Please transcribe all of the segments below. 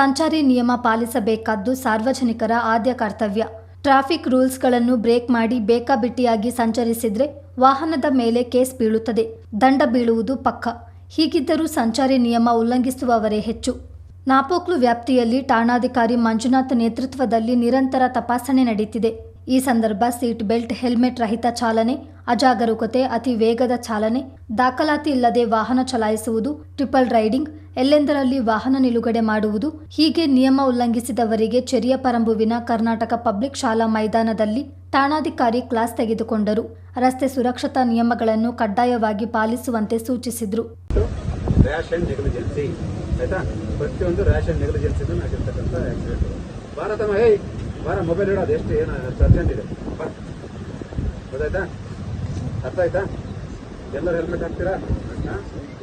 ಸಂಚಾರಿ ನಿಯಮ ಪಾಲಿಸಬೇಕಾದ್ದು ಸಾರ್ವಜನಿಕರ ಆದ್ಯ ಕರ್ತವ್ಯ. ಟ್ರಾಫಿಕ್ ರೂಲ್ಸ್ಗಳನ್ನು ಬ್ರೇಕ್ ಮಾಡಿ ಬೇಕಾಬಿಟ್ಟಿಯಾಗಿ ಸಂಚರಿಸಿದ್ರೆ ವಾಹನದ ಮೇಲೆ ಕೇಸ್ ಬೀಳುತ್ತದೆ. ದಂಡ ಬೀಳುವುದು ಪಕ್ಕ. ಹೀಗಿದ್ದರೂ ಸಂಚಾರಿ ನಿಯಮ ಉಲ್ಲಂಘಿಸುವವರೇ ಹೆಚ್ಚು. ನಾಪೋಕ್ಲು ವ್ಯಾಪ್ತಿಯಲ್ಲಿ ಠಾಣಾಧಿಕಾರಿ ಮಂಜುನಾಥ್ ನೇತೃತ್ವದಲ್ಲಿ ನಿರಂತರ ತಪಾಸಣೆ ನಡೆಯುತ್ತಿದೆ ಈ ಸಂದರ್ಭ ಸೀಟ್ ಬೆಲ್ಟ್, ಹೆಲ್ಮೆಟ್ ರಹಿತ ಚಾಲನೆ ಅಜಾಗರೂಕತೆ, ಅತಿ ವೇಗದ ಚಾಲನೆ, ದಾಖಲಾತಿ ಇಲ್ಲದೆ ವಾಹನ ಚಲಾಯಿಸುವುದು, ಟ್ರಿಪಲ್ ರೈಡಿಂಗ್, ಎಲ್ಲೆಂದರಲ್ಲಿ ವಾಹನ ನಿಲುಗಡೆ ಮಾಡುವುದು, ಹೀಗೆ ನಿಯಮ ಉಲ್ಲಂಘಿಸಿದವರಿಗೆ ಚೆರಿಯ ಪರಂಬುವಿನ ಕರ್ನಾಟಕ ಪಬ್ಲಿಕ್ ಶಾಲಾ ಮೈದಾನದಲ್ಲಿ ಠಾಣಾಧಿಕಾರಿ ಕ್ಲಾಸ್ ತೆಗೆದುಕೊಂಡರು. ರಸ್ತೆ ಸುರಕ್ಷತಾ ನಿಯಮಗಳನ್ನು ಕಡ್ಡಾಯವಾಗಿ ಪಾಲಿಸುವಂತೆ ಸೂಚಿಸಿದರು. ಭಾರತ ಮೊಬೈಲ್ ಇಡೋದು ಎಷ್ಟು ಏನು ಅರ್ಜೆಂಟ್ ಇದೆ. ಗೊತ್ತಾಯ್ತಾ? ಅರ್ಥ ಆಯ್ತಾ? ಎಲ್ಲರೂ ಹೆಲ್ಮೆಟ್ ಹಾಕ್ತೀರಾ?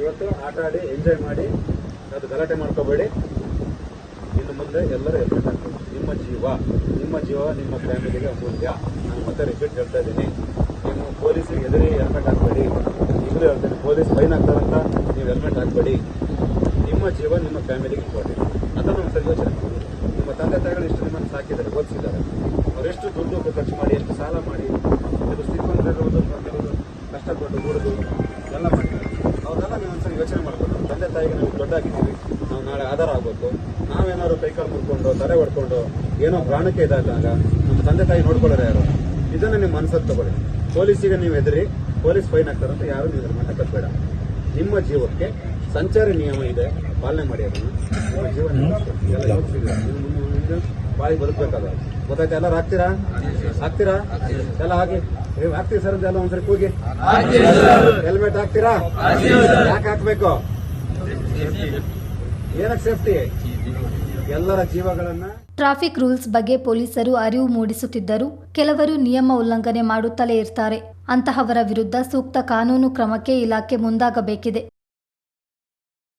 ಇವತ್ತು ಆಟ ಆಡಿ ಎಂಜಾಯ್ ಮಾಡಿ, ಅದು ಗಲಾಟೆ ಮಾಡ್ಕೋಬೇಡಿ. ಇನ್ನು ಮುಂದೆ ಎಲ್ಲರೂ ಹೆಲ್ಮೆಟ್ ಹಾಕ್ಬೇಕು. ನಿಮ್ಮ ಜೀವ ನಿಮ್ಮ ಜೀವ, ನಿಮ್ಮ ಫ್ಯಾಮಿಲಿಗೆ ಅಮೂಲ್ಯ. ನಾನು ಮತ್ತೆ ರಿಪೀಟ್ ಹೇಳ್ತಾ ಇದ್ದೀನಿ. ನೀವು ಪೊಲೀಸಿಗೆ ಎದುರಿ ಹೆಲ್ಮೆಟ್ ಹಾಕಬೇಡಿ. ಈಗಲೂ ಹೇಳ್ತೀನಿ ಪೊಲೀಸ್ ಫೈನ್ ಹಾಕ್ತಾರಂತ ನೀವು ಹೆಲ್ಮೆಟ್ ಹಾಕಬೇಡಿ. ನಿಮ್ಮ ಜೀವ, ನಿಮ್ಮ ಫ್ಯಾಮಿಲಿಗೆ ಇಂಪಾರ್ಟೆಂಟ್ ಅದನ್ನು ಒಂದು ಯೋಚನೆ ನಿಮ್ಮ ತಂದೆ ತಾಯಿಗಳು ಇಷ್ಟು ನಿಮ್ಮನ್ನು ಸಾಕಿದ್ದಾರೆ, ಓದಿಸಿದ್ದಾರೆ. ಅವರೆಷ್ಟು ದುಡ್ಡು ಖರ್ಚು ಮಾಡಿ, ಎಷ್ಟು ಸಾಲ ಮಾಡಿ ಒಂದ್ಸರಿ ಯೋಚನೆ ಮಾಡ್ಕೊಂಡು ನಮ್ಮ ತಂದೆ ತಾಯಿಗೆ ನಾವು ದೊಡ್ಡಾಗಿದ್ದೀವಿ ನಾವು ನಾಳೆ ಆಧಾರ ಆಗಬೇಕು ನಾವೇನಾದ್ರು ಕೈಕಾಲು ಮುರ್ಕೊಂಡು ತಲೆ ಹೊಡ್ಕೊಂಡು ಏನೋ ಪ್ರಾಣಕ್ಕೆ ಇದಾದಾಗ ನಮ್ಮ ತಂದೆ ತಾಯಿ ನೋಡ್ಕೊಳ್ಳೋರು ಯಾರು? ಇದನ್ನು ನಿಮ್ಮ ಮನಸ್ಸಲ್ಲಿ ತಗೊಳ್ಳಿ. ಪೊಲೀಸಿಗೆ ನೀವು ಎದುರಿ ಪೊಲೀಸ್ ಫೈನ್ ಹಾಕ್ತಾರಂತ ಯಾರು ನೀವು ಮಟ್ಟ ಕಟ್ಟಬೇಡ ನಿಮ್ಮ ಜೀವಕ್ಕೆ ಸಂಚಾರಿ ನಿಯಮ ಇದೆ ಪಾಲನೆ ಮಾಡಿ ಅದನ್ನು. ನಿಮ್ಮ ಜೀವ ನಿಲ್ಲಿಸಿ. ಇದೆಲ್ಲ ಯೋಚಿಸಿದ್ರೆ ನೀವು ಮುಂದೆ ಮುಂದೆ ಬಾಳಿ ಬದುಕಬೇಕಾದ ಗೊತ್ತಾಯ್ತ ಎಲ್ಲರೂ ಹಾಕ್ತೀರಾ? ಹಾಕ್ತೀರಾ? ಎಲ್ಲ ಹಾಕಿ ನೀವು ಹಾಕ್ತೀವಿ ಸರ್ ಅಂತ ಎಲ್ಲ ಒಂದ್ಸರಿ ಕೂಗಿ. ಹೆಲ್ಮೆಟ್ ಹಾಕ್ತೀರಾ? ಯಾಕೆ ಹಾಕ್ಬೇಕು? ಏನಕ್ಕೆ ಸೇಫ್ಟಿ? ಎಲ್ಲರ ಜೀವಗಳನ್ನ ಟ್ರಾಫಿಕ್ ರೂಲ್ಸ್ ಬಗ್ಗೆ ಪೊಲೀಸರು ಅರಿವು ಮೂಡಿಸುತ್ತಿದ್ದರು ಕೆಲವರು ನಿಯಮ ಉಲ್ಲಂಘನೆ ಮಾಡುತ್ತಲೇ ಇರ್ತಾರೆ. ಅಂತಹವರ ವಿರುದ್ಧ ಸೂಕ್ತ ಕಾನೂನು ಕ್ರಮಕ್ಕೆ ಇಲಾಖೆ ಮುಂದಾಗಬೇಕಿದೆ.